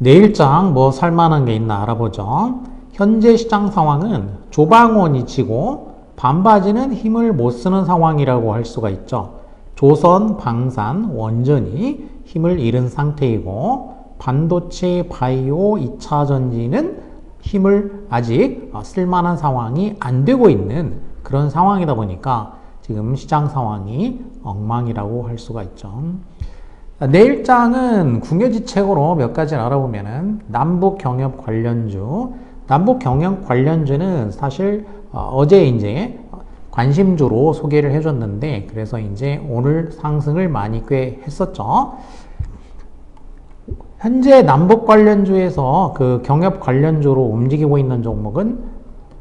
내일장 뭐 살만한 게 있나 알아보죠. 현재 시장 상황은 조방원이 치고 반바지는 힘을 못 쓰는 상황이라고 할 수가 있죠. 조선, 방산, 원전이 힘을 잃은 상태이고 반도체, 바이오, 2차 전지는 힘을 아직 쓸만한 상황이 안 되고 있는 그런 상황이다 보니까 지금 시장 상황이 엉망이라고 할 수가 있죠. 내일장은 궁여지책으로 몇 가지를 알아보면은 남북 경협 관련주, 남북 경협 관련주는 사실 어제 이제 관심주로 소개를 해줬는데 그래서 이제 오늘 상승을 많이 꽤 했었죠. 현재 남북 관련주에서 그 경협 관련주로 움직이고 있는 종목은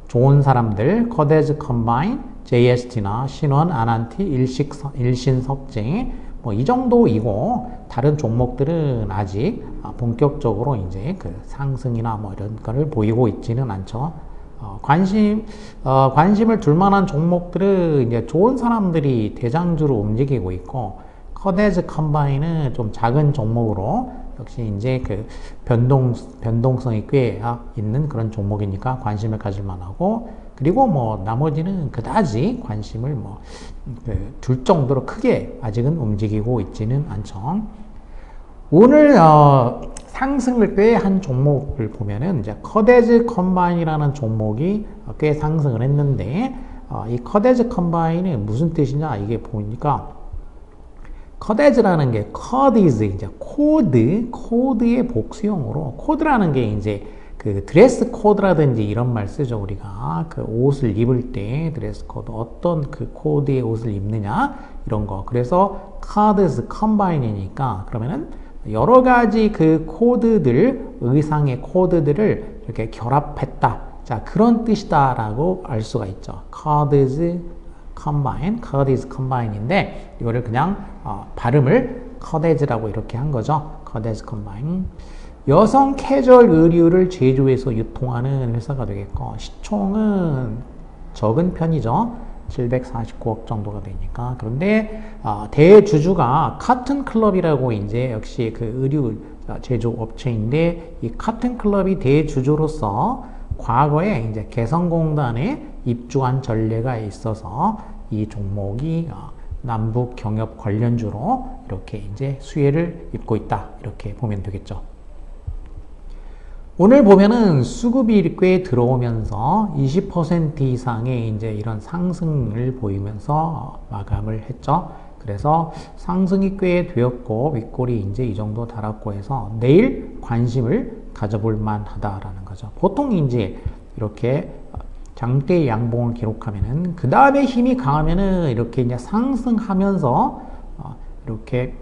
좋은 사람들, 커데즈 컴바인, JST나 신원, 아난티, 일식, 일신석재 뭐 이 정도이고 다른 종목들은 아직 본격적으로 이제 그 상승이나 뭐 이런 거를 보이고 있지는 않죠. 어, 관심 어, 관심을 둘 만한 종목들은 이제 좋은 사람들이 대장주로 움직이고 있고 커데즈 컴바인은 좀 작은 종목으로 역시 이제 그 변동 변동성이 꽤 있는 그런 종목이니까 관심을 가질 만하고 그리고 뭐 나머지는 그다지 관심을 뭐둘 그 정도로 크게 아직은 움직이고 있지는 않죠. 오늘 어, 상승을 꽤 한 종목을 보면은 이제 커데즈 컴바인이라는 종목이 꽤 상승을 했는데 어, 이 커데즈 컴바인은 무슨 뜻이냐 이게 보니까 커데즈라는 게 커디즈 이제 코드 코드의 복수형으로 코드라는 게 이제 그 드레스 코드라든지 이런 말 쓰죠. 우리가 그 옷을 입을 때 드레스 코드 어떤 그 코드의 옷을 입느냐 이런 거. 그래서 카드스 컴바인이니까 그러면은 여러 가지 그 코드들 의상의 코드들을 이렇게 결합했다. 자 그런 뜻이다라고 알 수가 있죠. 카 드스 컴바인 카드스 컴바인인데 이거를 그냥 어, 발음을 커데즈라고 이렇게 한 거죠. 커데즈 컴바인 여성 캐주얼 의류를 제조해서 유통하는 회사가 되겠고 시총은 적은 편이죠. 749억 정도가 되니까. 그런데 어, 대주주가 카튼 클럽이라고 이제 역시 그 의류 제조 업체인데 이 카튼 클럽이 대주주로서 과거에 이제 개성공단에 입주한 전례가 있어서 이 종목이 어, 남북 경협 관련주로 이렇게 이제 수혜를 입고 있다 이렇게 보면 되겠죠. 오늘 보면은 수급이 꽤 들어오면서 20% 이상의 이제 이런 상승을 보이면서 마감을 했죠. 그래서 상승이 꽤 되었고 윗골이 이제 이 정도 달았고 해서 내일 관심을 가져볼 만하다라는 거죠. 보통 이제 이렇게 장대 양봉을 기록하면은 그 다음에 힘이 강하면은 이렇게 이제 상승하면서 어, 이렇게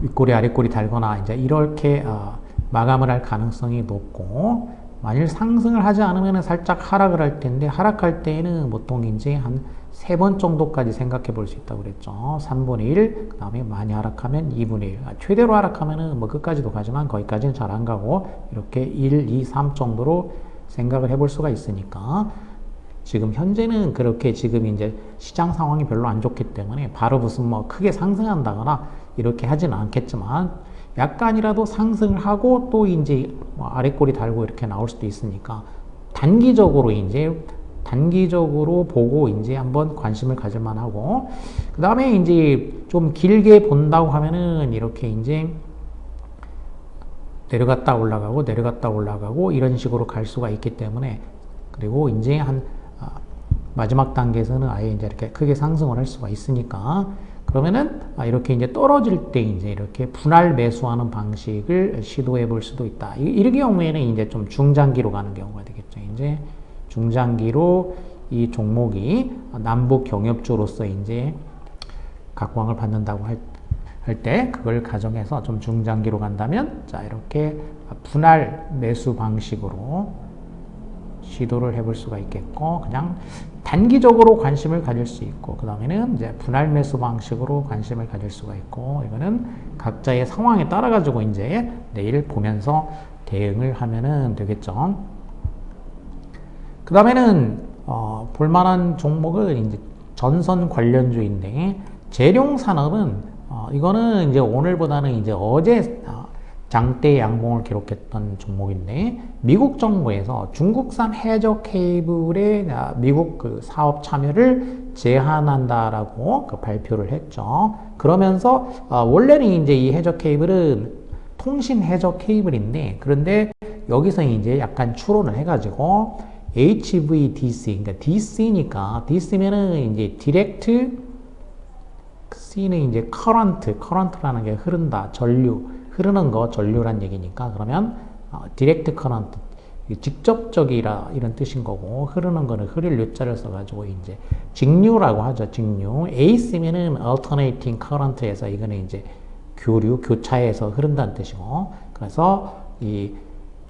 윗골이 아랫골이 달거나 이제 이렇게 어 마감을 할 가능성이 높고 만일 상승을 하지 않으면 살짝 하락을 할 텐데 하락할 때에는 보통 이제 한 세 번 정도까지 생각해 볼 수 있다고 그랬죠. 3분의 1, 그 다음에 많이 하락하면 2분의 1. 아, 최대로 하락하면 은 뭐 끝까지도 가지만 거기까지는 잘 안 가고 이렇게 1, 2, 3 정도로 생각을 해볼 수가 있으니까. 지금 현재는 그렇게 지금 이제 시장 상황이 별로 안 좋기 때문에 바로 무슨 뭐 크게 상승한다거나 이렇게 하지는 않겠지만 약간이라도 상승을 하고 또 이제 뭐 아래꼬리 달고 이렇게 나올 수도 있으니까 단기적으로 이제 단기적으로 보고 이제 한번 관심을 가질 만 하고 그 다음에 이제 좀 길게 본다고 하면은 이렇게 이제 내려갔다 올라가고 내려갔다 올라가고 이런 식으로 갈 수가 있기 때문에 그리고 이제 한 아, 마지막 단계에서는 아예 이제 이렇게 크게 상승을 할 수가 있으니까 그러면은 아, 이렇게 이제 떨어질 때 이제 이렇게 분할 매수하는 방식을 시도해 볼 수도 있다. 이런 경우에는 이제 좀 중장기로 가는 경우가 되겠죠. 이제 중장기로 이 종목이 남북 경협주로서 이제 각광을 받는다고 할, 할 때 그걸 가정해서 좀 중장기로 간다면 자 이렇게 분할 매수 방식으로 시도를 해볼 수가 있겠고 그냥 단기적으로 관심을 가질 수 있고 그 다음에는 이제 분할 매수 방식으로 관심을 가질 수가 있고 이거는 각자의 상황에 따라 가지고 이제 내일 보면서 대응을 하면은 되겠죠. 그 다음에는 어, 볼만한 종목은 이제 전선 관련주인데 재룡 산업은 어, 이거는 이제 오늘보다는 이제 어제 어, 장대 양봉을 기록했던 종목인데 미국 정부에서 중국산 해저 케이블의 아, 미국 그 사업 참여를 제한한다라고 그 발표를 했죠. 그러면서 어, 원래는 이제 이 해저 케이블은 통신 해저 케이블인데 그런데 여기서 이제 약간 추론을 해가지고 HVDC 그러니까 DC니까 DC면은 이제 디렉트 C는 이제 current, current라는 게 흐른다, 전류, 흐르는 거, 전류란 얘기니까 그러면 어, direct current, 직접적이라 이런 뜻인 거고 흐르는 거는 흐릴 유자를 써가지고 이제 직류라고 하죠, 직류. AC면은 alternating current에서 이거는 이제 교류, 교차해서 흐른다는 뜻이고 그래서 이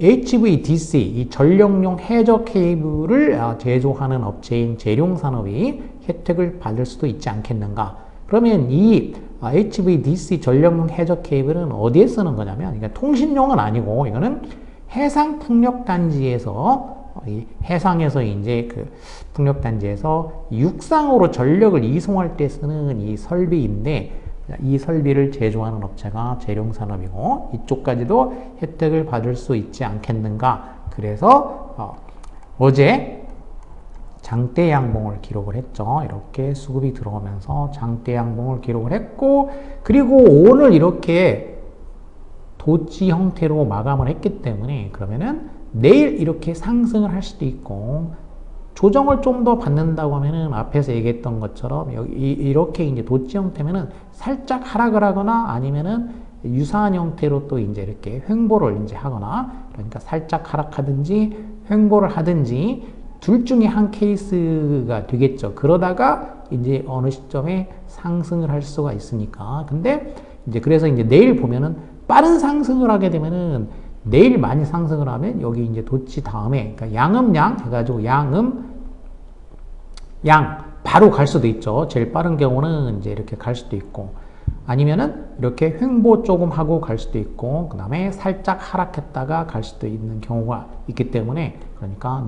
HVDC, 이 전력용 해저 케이블을 아, 제조하는 업체인 재룡산업이 혜택을 받을 수도 있지 않겠는가. 그러면 이 HVDC 전력용 해저 케이블은 어디에 쓰는 거냐면, 그러니까 통신용은 아니고, 이거는 해상 풍력 단지에서, 이 해상에서 이제 그 풍력 단지에서 육상으로 전력을 이송할 때 쓰는 이 설비인데, 이 설비를 제조하는 업체가 재룡산업이고 이쪽까지도 혜택을 받을 수 있지 않겠는가. 그래서 어, 어제 장대 양봉을 기록을 했죠. 이렇게 수급이 들어오면서 장대 양봉을 기록을 했고 그리고 오늘 이렇게 도지 형태로 마감을 했기 때문에 그러면은 내일 이렇게 상승을 할 수도 있고 조정을 좀 더 받는다고 하면은 앞에서 얘기했던 것처럼 여기 이렇게 이제 도치 형태면은 살짝 하락을 하거나 아니면은 유사한 형태로 또 이제 이렇게 횡보를 이제 하거나 그러니까 살짝 하락하든지 횡보를 하든지 둘 중에 한 케이스가 되겠죠. 그러다가 이제 어느 시점에 상승을 할 수가 있으니까. 근데 이제 그래서 이제 내일 보면은 빠른 상승을 하게 되면은 내일 많이 상승을 하면 여기 이제 도치 다음에 그러니까 양음양 해가지고 양음 양 바로 갈 수도 있죠. 제일 빠른 경우는 이제 이렇게 갈 수도 있고 아니면은 이렇게 횡보 조금 하고 갈 수도 있고 그 다음에 살짝 하락했다가 갈 수도 있는 경우가 있기 때문에 그러니까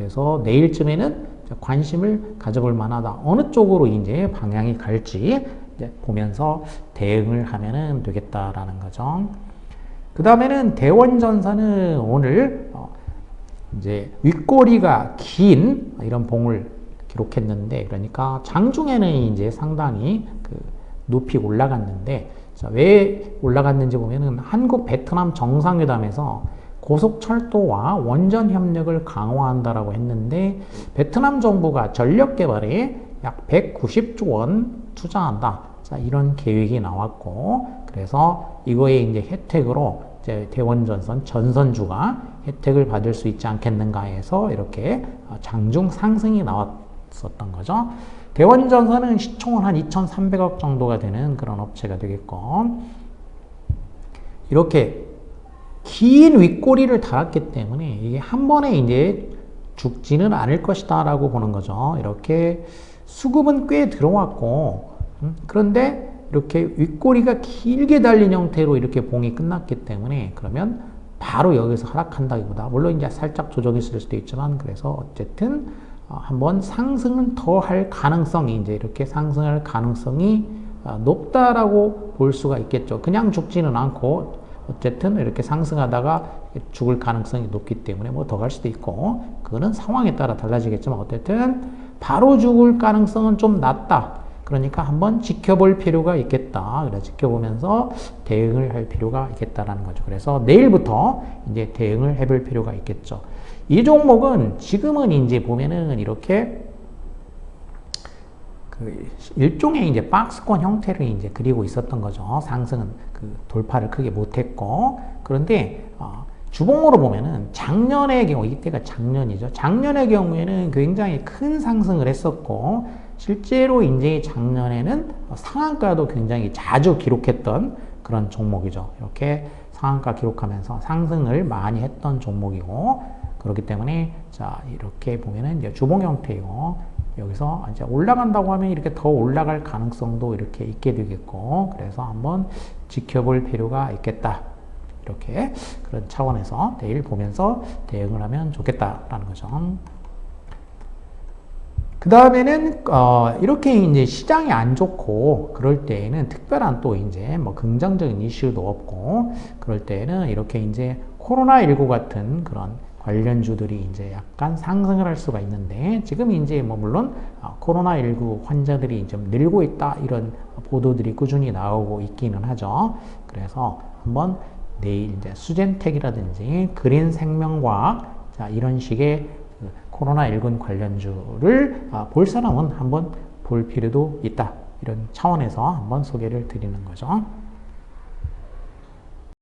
그래서 내일쯤에는 관심을 가져볼 만하다. 어느 쪽으로 이제 방향이 갈지 이제 보면서 대응을 하면은 되겠다라는 거죠. 그 다음에는 대원전선은 오늘 어 이제 윗꼬리가 긴 이런 봉을 기록했는데 그러니까 장중에는 이제 상당히 그 높이 올라갔는데 자, 왜 올라갔는지 보면은 한국 베트남 정상회담에서 고속철도와 원전 협력을 강화한다라고 했는데 베트남 정부가 전력 개발에 약 190조 원 투자한다. 자, 이런 계획이 나왔고 그래서 이거에 이제 혜택으로 이제 대원전선 전선주가 혜택을 받을 수 있지 않겠는가 해서 이렇게 장중 상승이 나왔었던 거죠. 대원전선은 시총은 한 2,300억 정도가 되는 그런 업체가 되겠고 이렇게 긴 윗꼬리를 달았기 때문에 이게 한 번에 이제 죽지는 않을 것이다 라고 보는 거죠. 이렇게 수급은 꽤 들어왔고 음, 그런데 이렇게 윗꼬리가 길게 달린 형태로 이렇게 봉이 끝났기 때문에 그러면 바로 여기서 하락한다기보다 물론 이제 살짝 조정이 있을 수도 있지만 그래서 어쨌든 어, 한번 상승은 더 할 가능성이 이제 이렇게 상승할 가능성이 어, 높다라고 볼 수가 있겠죠. 그냥 죽지는 않고 어쨌든 이렇게 상승하다가 죽을 가능성이 높기 때문에 뭐 더 갈 수도 있고 그거는 상황에 따라 달라지겠지만 어쨌든 바로 죽을 가능성은 좀 낮다. 그러니까 한번 지켜볼 필요가 있겠다. 그래 지켜보면서 대응을 할 필요가 있겠다라는 거죠. 그래서 내일부터 이제 대응을 해볼 필요가 있겠죠. 이 종목은 지금은 이제 보면은 이렇게 그 일종의 이제 박스권 형태를 이제 그리고 있었던 거죠. 상승은 그 돌파를 크게 못했고 그런데 어, 주봉으로 보면은 작년의 경우 이때가 작년이죠. 작년의 경우에는 굉장히 큰 상승을 했었고 실제로 이제 작년에는 상한가도 굉장히 자주 기록했던 그런 종목이죠. 이렇게 상한가 기록하면서 상승을 많이 했던 종목이고 그렇기 때문에 자 이렇게 보면은 이제 주봉 형태이고 여기서 이제 올라간다고 하면 이렇게 더 올라갈 가능성도 이렇게 있게 되겠고 그래서 한번 지켜볼 필요가 있겠다. 이렇게 그런 차원에서 내일 보면서 대응을 하면 좋겠다라는 거죠. 그 다음에는 어, 이렇게 이제 시장이 안 좋고 그럴 때에는 특별한 또 이제 뭐 긍정적인 이슈도 없고 그럴 때에는 이렇게 이제 코로나 19 같은 그런 관련주들이 이제 약간 상승을 할 수가 있는데 지금 이제 뭐 물론 어, 코로나 19 환자들이 좀 늘고 있다 이런 보도들이 꾸준히 나오고 있기는 하죠. 그래서 한번 내일 이제 수젠텍이라든지 그린 생명과학 자 이런 식의 그 코로나19 관련주를 아, 볼 사람은 한번 볼 필요도 있다. 이런 차원에서 한번 소개를 드리는 거죠.